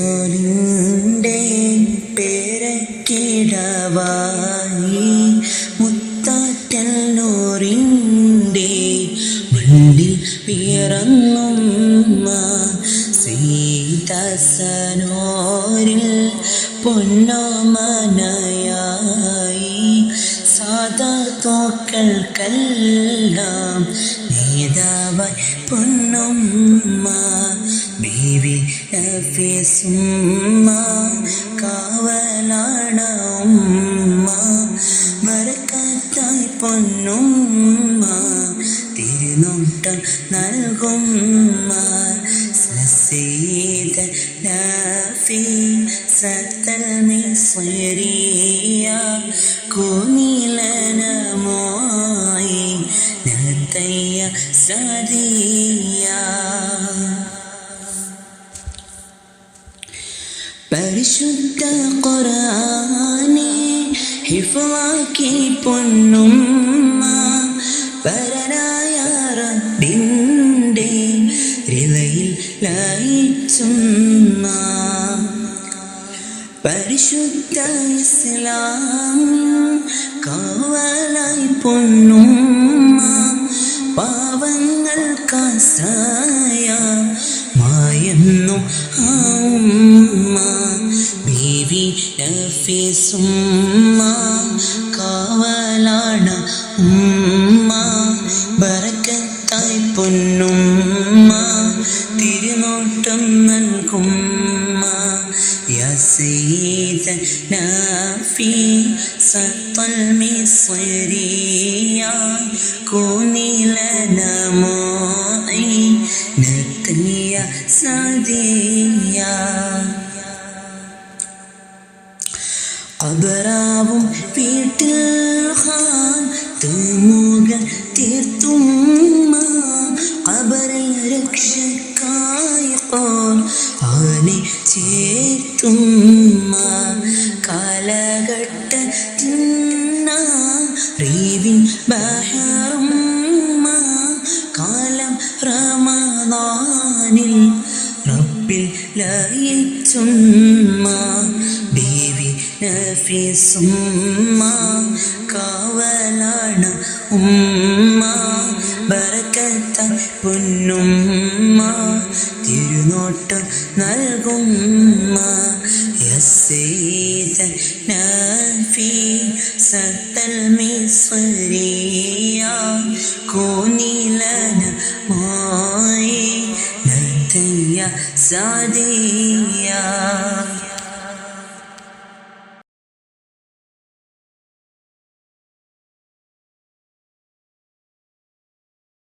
മുത്തരസോലിന്റെ പേരക്കിടവായി മുത്താറ്റൽ നൂറിന്റെ മണ്ണിൽ പിറന്നുമ്മ സീതസനോരിൽ പൊന്നോമനയായി സാധാ തോക്കൾക്കെല്ലാം നേതാവായി പൊന്നുമ്മ ബീവി നഫീസുമ്മ കാവലാണ് ഉമ്മ ബർക്കത്തായി പൊന്നുമ്മ തിരുനോട്ടം നൽകുമ്മ. സസീത നഫീ സത്തൽ മിസ്രിയ കുനിലനമോയി നത്തയ്യ സദിയ. പരിശുദ്ധ കൊറാനെ ഹിഫാക്കി പൊന്നുമ്മ പരനായ റബ്ബിന്റെ ഹൃദയിൽ ലയിച്ചുമ്മ പരിശുദ്ധ ഇസ്ലാം കാവലായി പൊന്നുമ്മ പാവങ്ങൾക്കാസായ മായെന്നു ആ വിഷഫിസുമ്മ കാവലാണ ഉമ്മ. ബറക്കത്തായി പൊന്നുമ്മ തിരുനോട്ടം നൽകുമ്മ. യാസീതനാഫി സത്വൽ മിസ്വരിയ കൂനിലന മോയി നത്തിയ സദിയ അബരാവും വീട്ടിൽ തൂകൾ തീർത്തും അബരൽ രക്ഷക്കായപ്പോൾ അവനെ ചേർത്തുമ്മ കാലഘട്ടത്തിൽ റീവിൻ ബഹറുമ്മ കാലം റമദാനിൽ റബ്ബിൽ ലയിച്ചുമ്മ നഫീസുമ്മ കാവലാണ് ഉമ്മ ബറക്കത്ത പൊന്നുമ്മ തിരുനോട്ടം നൽകുമ്മ യസീത നഫീ സത്തൽ മിസ്രിയ കോനിലന മായി നത്തയ്യ സാദിയ